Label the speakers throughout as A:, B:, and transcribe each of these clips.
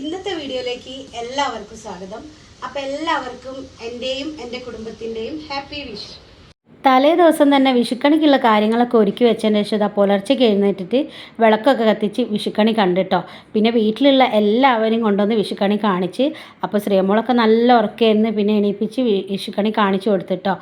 A: ഇന്നത്തെ വീഡിയോയിലേക്ക് എല്ലാവർക്കും സ്വാഗതം. അപ്പം എല്ലാവർക്കും എന്റെയും എന്റെ കുടുംബത്തിന്റെയും ഹാപ്പി വിഷ്.
B: തലേ ദിവസം തന്നെ വിഷുക്കണിക്കുള്ള കാര്യങ്ങളൊക്കെ ഒരുക്കി വെച്ചതിന് ശേഷം ഇതാ പുലർച്ചയ്ക്ക് എഴുന്നേറ്റിട്ട് വിളക്കൊക്കെ കത്തിച്ച് വിഷുക്കണി കണ്ടിട്ടോ. പിന്നെ വീട്ടിലുള്ള എല്ലാവരും കൊണ്ടുവന്ന് വിഷുക്കണി കാണിച്ച് അപ്പോൾ ശ്രീമോളൊക്കെ നല്ല ഉറക്കമായിരുന്നു പിന്നെ എണീപ്പിച്ച് വിഷുക്കണി കാണിച്ചു കൊടുത്തിട്ടോ.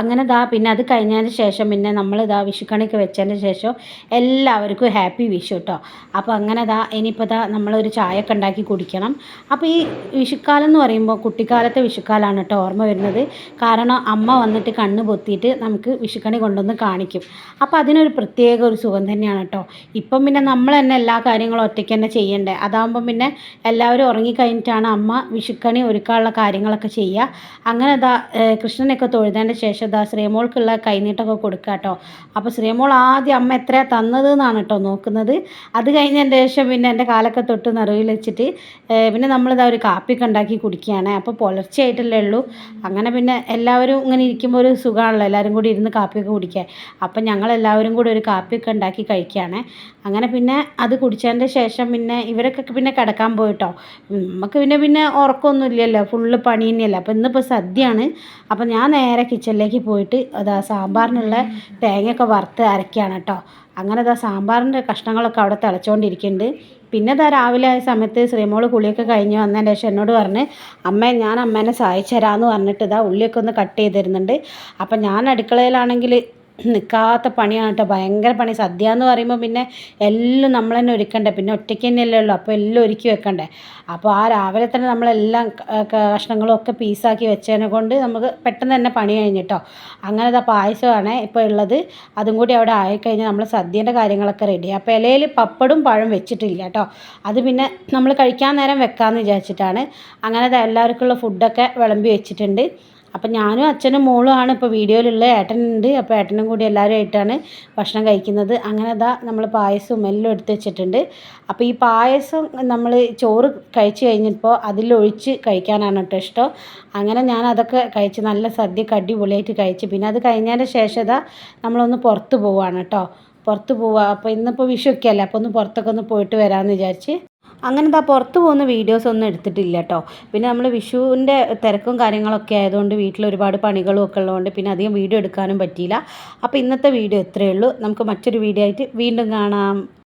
B: അങ്ങനെ ദാ പിന്നെ അത് കഴിഞ്ഞതിന് ശേഷം പിന്നെ നമ്മൾ ഇതാ വിഷുക്കണിക്ക് വെച്ചതിന് ശേഷം എല്ലാവർക്കും ഹാപ്പി വിഷു കേട്ടോ അപ്പോൾ അങ്ങനെ ദാ ഇനിയിപ്പോൾ ദാ നമ്മളൊരു ചായയൊക്കെ ഉണ്ടാക്കി കുടിക്കണം. അപ്പോൾ ഈ വിഷുക്കാലം എന്ന് പറയുമ്പോൾ കുട്ടിക്കാലത്തെ വിഷുക്കാലമാണ് കേട്ടോ ഓർമ്മ വരുന്നത്. കാരണം അമ്മ വന്നിട്ട് കണ്ണ് പൊത്തിയിട്ട് നമുക്ക് വിഷുക്കണി കൊണ്ടുവന്ന് കാണിക്കും. അപ്പോൾ അതിനൊരു പ്രത്യേക ഒരു സുഖം തന്നെയാണ് കേട്ടോ ഇപ്പം പിന്നെ നമ്മൾ തന്നെ എല്ലാ കാര്യങ്ങളും ഒറ്റയ്ക്ക് തന്നെ ചെയ്യണ്ടേ. അതാകുമ്പം പിന്നെ എല്ലാവരും ഉറങ്ങിക്കഴിഞ്ഞിട്ടാണ് അമ്മ വിഷുക്കണി ഒരുക്കാനുള്ള കാര്യങ്ങളൊക്കെ ചെയ്യുക അങ്ങനെ ദാ കൃഷ്ണനെയൊക്കെ തൊഴുതതിന്റെ ശേഷം ദാ ശ്രീമോൾക്കുള്ള കൈനീട്ടമൊക്കെ കൊടുക്കുക കേട്ടോ അപ്പോൾ ശ്രീമോൾ ആദ്യം അമ്മ എത്രയാണ് തന്നത് എന്നാണ് കേട്ടോ നോക്കുന്നത്. അത് കഴിഞ്ഞതിന്റെ ശേഷം പിന്നെ എന്റെ കാലൊക്കെ തൊട്ട് നിറവിൽ വെച്ചിട്ട് പിന്നെ നമ്മളിതാ ഒരു കാപ്പിയൊക്കെ ഉണ്ടാക്കി കുടിക്കുകയാണ്. അപ്പോൾ പുലർച്ചയായിട്ടല്ലേ ഉള്ളൂ. അങ്ങനെ പിന്നെ എല്ലാവരും ഇങ്ങനെ ഇരിക്കുമ്പോൾ ഒരു സുഖമാണല്ലോ എല്ലാവരും കൂടി ഇരുന്ന് കാപ്പിയൊക്കെ കുടിക്കാൻ. അപ്പം ഞങ്ങളെല്ലാവരും കൂടി ഒരു കാപ്പിയൊക്കെ ഉണ്ടാക്കി കഴിക്കുകയാണ്. അങ്ങനെ പിന്നെ അത് കുടിച്ചതിന്റെ ശേഷം പിന്നെ ഇവരൊക്കെ പിന്നെ കിടക്കാൻ പോയിട്ടോ നമുക്ക് പിന്നെ പിന്നെ ഉറക്കമൊന്നും ഇല്ലല്ലോ. ഫുള്ള് പണി തന്നെയല്ലേ. അപ്പോൾ ഇന്നിപ്പോൾ സദ്യയാണ്. അപ്പോൾ ഞാൻ നേരെ കിച്ചണിലേക്ക് പോയിട്ട് അതാ സാമ്പാറിനുള്ള തേങ്ങയൊക്കെ വറുത്ത് അരക്കുകയാണ് കേട്ടോ. അങ്ങനെ അതാ സാമ്പാറിന്റെ കഷ്ണങ്ങളൊക്കെ അവിടെ തിളച്ചുകൊണ്ടിരിക്കുന്നുണ്ട് പിന്നെ ഇതാ രാവിലെ ആയ സമയത്ത് ശ്രീമോൾ കുളിയൊക്കെ കഴിഞ്ഞ് വന്നതിന് ശേഷം എന്നോട് പറഞ്ഞ് അമ്മ ഞാൻ അമ്മേനെ സഹായിച്ചു തരാമെന്ന് പറഞ്ഞിട്ട് ഇതാ ഉള്ളിയൊക്കെ ഒന്ന് കട്ട് ചെയ്ത് തരുന്നുണ്ട്. അപ്പം ഞാൻ അടുക്കളയിലാണെങ്കിൽ നിൽക്കാത്ത പണിയാണ് കേട്ടോ ഭയങ്കര പണി. സദ്യ എന്ന് പറയുമ്പോൾ പിന്നെ എല്ലാം നമ്മൾ തന്നെ ഒരുക്കണ്ടേ? പിന്നെ ഒറ്റയ്ക്ക് തന്നെയല്ലേ ഉള്ളൂ. അപ്പോൾ എല്ലാം ഒരുക്കി വെക്കണ്ടേ? അപ്പോൾ ആ രാവിലെ തന്നെ നമ്മളെല്ലാം കഷ്ണങ്ങളും ഒക്കെ പീസാക്കി വെച്ചതിനെ കൊണ്ട് നമുക്ക് പെട്ടെന്ന് തന്നെ പണി കഴിഞ്ഞിട്ടോ. അങ്ങനെ ഇതാ പായസമാണ് ഇപ്പോൾ ഉള്ളത്. അതും കൂടി അവിടെ ആയിക്കഴിഞ്ഞാൽ നമ്മൾ സദ്യേന്റെ കാര്യങ്ങളൊക്കെ റെഡി അപ്പോൾ ഇലയിൽ പപ്പടും പഴം വെച്ചിട്ടില്ല കേട്ടോ അത് പിന്നെ നമ്മൾ കഴിക്കാൻ നേരം വെക്കാമെന്ന് വിചാരിച്ചിട്ടാണ്. അങ്ങനെ എല്ലാവർക്കുള്ള ഫുഡൊക്കെ വിളമ്പി വെച്ചിട്ടുണ്ട്. അപ്പം ഞാനും അച്ഛനും മോളും ആണ് ഇപ്പോൾ വീഡിയോയിലുള്ള ഏട്ടനുണ്ട്. അപ്പോൾ ഏട്ടനും കൂടി എല്ലാവരും ആയിട്ടാണ് ഭക്ഷണം കഴിക്കുന്നത്. അങ്ങനെ അതാ നമ്മൾ പായസവും എല്ലാം എടുത്ത് വെച്ചിട്ടുണ്ട്. അപ്പോൾ ഈ പായസം നമ്മൾ ചോറ് കഴിച്ച് കഴിഞ്ഞപ്പോൾ അതിലൊഴിച്ച് കഴിക്കാനാണ് കേട്ടോ ഇഷ്ടം. അങ്ങനെ ഞാൻ അതൊക്കെ കഴിച്ച് നല്ല സദ്യ കടിപൊളിയായിട്ട് കഴിച്ച് പിന്നെ അത് കഴിഞ്ഞതിന്റെ ശേഷം ഇതാ നമ്മളൊന്ന് പുറത്ത് പോവുകയാണ് കേട്ടോ. പുറത്ത് പോവുക അപ്പോൾ ഇന്നിപ്പോൾ വിഷുവൊക്കെ അല്ലേ? അപ്പോൾ ഒന്ന് പുറത്തൊക്കെ ഒന്ന് പോയിട്ട് വരാമെന്ന് വിചാരിച്ച്. അങ്ങനെ ഇതാ പുറത്ത് പോകുന്ന വീഡിയോസ് ഒന്നും എടുത്തിട്ടില്ല കേട്ടോ പിന്നെ നമ്മൾ വിഷുവിന്റെ തിരക്കും കാര്യങ്ങളൊക്കെ ആയതുകൊണ്ട് വീട്ടിൽ ഒരുപാട് പണികളും ഒക്കെ ഉള്ളതുകൊണ്ട് പിന്നെ അധികം വീഡിയോ എടുക്കാനും പറ്റിയില്ല. അപ്പോൾ ഇന്നത്തെ വീഡിയോ ഇത്രയേ ഉള്ളൂ. നമുക്ക് മറ്റൊരു വീഡിയോ ആയിട്ട് വീണ്ടും കാണാം.